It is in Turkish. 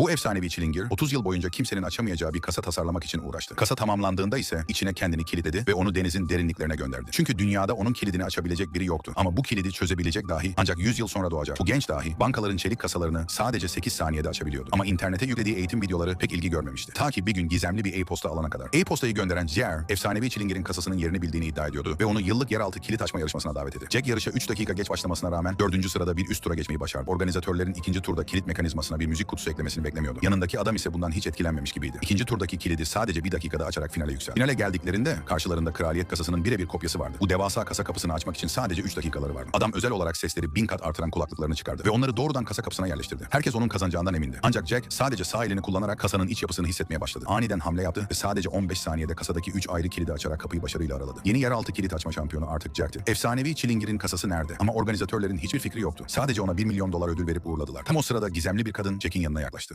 Bu efsanevi çilingir 30 yıl boyunca kimsenin açamayacağı bir kasa tasarlamak için uğraştı. Kasa tamamlandığında ise içine kendini kilitledi ve onu denizin derinliklerine gönderdi. Çünkü dünyada onun kilidini açabilecek biri yoktu. Ama bu kilidi çözebilecek dahi ancak 100 yıl sonra doğacak. Bu genç dahi bankaların çelik kasalarını sadece 8 saniyede açabiliyordu. Ama internete yüklediği eğitim videoları pek ilgi görmemişti. Ta ki bir gün gizemli bir e-posta alana kadar. E-postayı gönderen Jer, efsanevi çilingirin kasasının yerini bildiğini iddia ediyordu ve onu yıllık yeraltı kilit açma yarışmasına davet etti. Jack yarışa 3 dakika geç başlamasına rağmen 4. sırada bir üst tura geçmeyi başardı. Organizatörlerin ikinci turda kilit mekanizmasına bir müzik kutusu eklemesini beklemiyordu. Yanındaki adam ise bundan hiç etkilenmemiş gibiydi. İkinci turdaki kilidi sadece bir dakikada açarak finale yükseldi. Finale geldiklerinde karşılarında kraliyet kasasının birebir kopyası vardı. Bu devasa kasa kapısını açmak için sadece 3 dakikaları vardı. Adam özel olarak sesleri bin kat artıran kulaklıklarını çıkardı ve onları doğrudan kasa kapısına yerleştirdi. Herkes onun kazanacağından emindi. Ancak Jack sadece sağ elini kullanarak kasanın iç yapısını hissetmeye başladı. Aniden hamle yaptı ve sadece 15 saniyede kasadaki 3 ayrı kilidi açarak kapıyı başarıyla araladı. Yeni yeraltı kilit açma şampiyonu artık Jack'ti. Efsanevi çilingirin kasası nerede? Ama organizatörlerin hiçbir fikri yoktu. Sadece ona 1 milyon dolar ödül verip uğurladılar. Tam o sırada gizemli bir kadın Jack'in yanına yaklaştı.